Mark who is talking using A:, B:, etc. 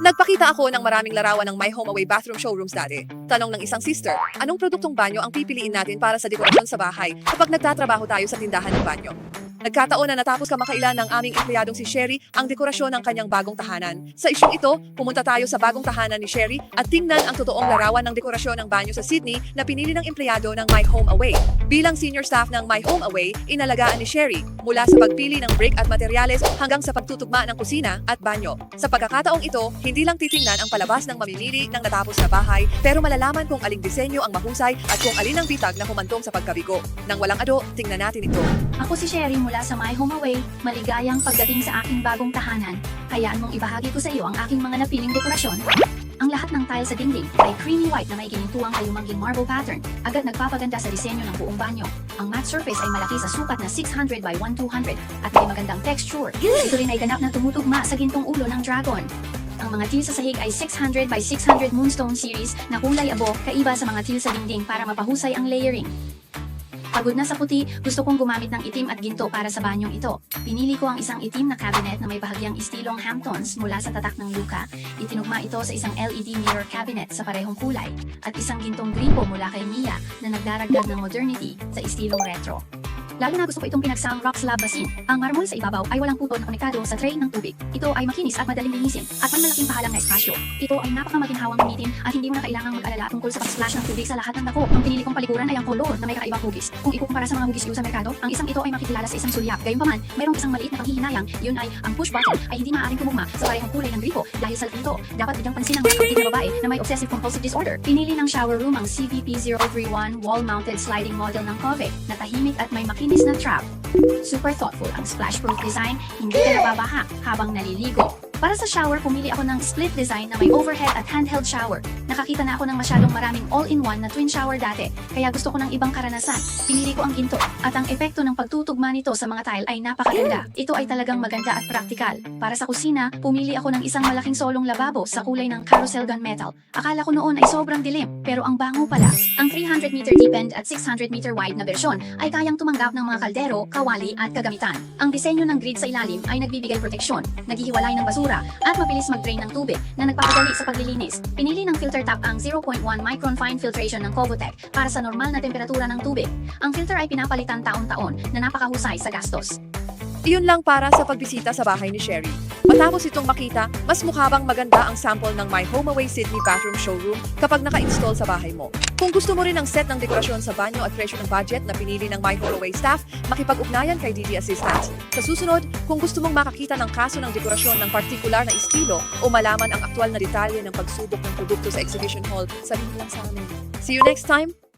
A: Nagpakita ako ng maraming larawan ng My Home Away bathroom showrooms dati. Tanong ng isang sister, anong produktong banyo ang pipiliin natin para sa dekorasyon sa bahay kapag nagtatrabaho tayo sa tindahan ng banyo? Nagkataon na natapos kamakailan ng aming empleyadong si Sherry ang dekorasyon ng kanyang bagong tahanan. Sa isyong ito, pumunta tayo sa bagong tahanan ni Sherry at tingnan ang totoong larawan ng dekorasyon ng banyo sa Sydney na pinili ng empleyado ng My Home Away. Bilang senior staff ng My Home Away, inalagaan ni Sherry mula sa pagpili ng brick at materyales hanggang sa pagtutugma ng kusina at banyo. Sa pagkakataong ito, hindi lang titingnan ang palabas ng mamimili ng natapos na bahay, pero malalaman kung aling disenyo ang mahusay at kung alin ang bitag na humantong sa pagkabigo. Nang walang ado, tingnan natin ito.
B: Ako si Sherry mula sa My Home Away, maligayang pagdating sa aking bagong tahanan. Hayaan mong ibahagi ko sa iyo ang aking mga napiling dekorasyon. Ang lahat ng tile sa dingding ay creamy white na may ginintuang kayumangging marble pattern. Agad nagpapaganda sa disenyo ng buong banyo. Ang matte surface ay malaki sa sukat na 600 by 1200 at may magandang texture. Ito rin ay ganap na tumutugma sa gintong ulo ng dragon. Ang mga tiles sa sahig ay 600 by 600 Moonstone series na kulay abo kaiba sa mga tiles sa dingding para mapahusay ang layering. Pagod na sa puti, gusto kong gumamit ng itim at ginto para sa banyong ito. Pinili ko ang isang itim na cabinet na may bahagyang istilong Hamptons mula sa tatak ng luka. Itinugma ito sa isang LED mirror cabinet sa parehong kulay at isang gintong gripo mula kay Mia na nagdaragdag ng modernity sa istilong retro. Lalo na gusto ko itong pinagsang rock slab basin. Ang marmol sa ibabaw ay walang puto na konektado sa tray ng tubig. Ito ay makinis at madaling linisin at may malaking pahalang na espasyo. Ito ay napakamaginhawang gamitin at hindi mo na kailangang mag-alala tungkol sa pag-splash ng tubig sa lahat ng dako. Ang pinili kong palikuran ay ang kolor na may kakaibang hugis. Kung ikukumpara sa mga hugis sa merkado, ang isang ito ay makikilala sa isang sulyap. Gayunpaman, mayroong isang maliit na panghihinayang, yun ay ang push button ay hindi maaaring tumugma sa parehong kulay ng gripo dahil sa dito, dapat bigyang pansin ng mga kapatid na babae na may obsessive compulsive disorder. Pinili ng shower room ang CVP031 wall-mounted sliding model ng Cove na tahimik at may makinis na trap. Super thoughtful ang splash-proof design, hindi ka nababaha habang naliligo. Para sa shower, pumili ako ng split design na may overhead at handheld shower. Nakakita na ako ng masyadong maraming all-in-one na twin shower dati, kaya gusto ko ng ibang karanasan. Pinili ko ang ginto, at ang epekto ng pagtutugma nito sa mga tile ay napakaganda. Ito ay talagang maganda at praktikal. Para sa kusina, pumili ako ng isang malaking solong lababo sa kulay ng carousel gunmetal. Akala ko noon ay sobrang dilim, pero ang bango pala. Ang 300 meter deep end at 600 meter wide na bersyon ay kayang tumanggap ng mga kaldero, kawali at kagamitan. Ang disenyo ng grid sa ilalim ay nagbibigay proteksyon, naghihiwalay ng basura, at mabilis mag-drain ng tubig na nagpapadali sa paglilinis. Pinili ng filter top ang 0.1 micron fine filtration ng Covotec para sa normal na temperatura ng tubig. Ang filter ay pinapalitan taon-taon na napakahusay sa gastos.
A: Iyon lang para sa pagbisita sa bahay ni Sherry. Matapos itong makita, mas mukha bang maganda ang sample ng My Home Away Sydney Bathroom Showroom kapag naka-install sa bahay mo. Kung gusto mo rin ang set ng dekorasyon sa banyo at presyo ng budget na pinili ng My Home Away staff, makipag-ugnayan kay DD Assistance. Sa susunod, kung gusto mong makakita ng kaso ng dekorasyon ng partikular na estilo o malaman ang aktwal na detalye ng pagsubok ng produkto sa exhibition hall, sabihin lang sa amin. See you next time!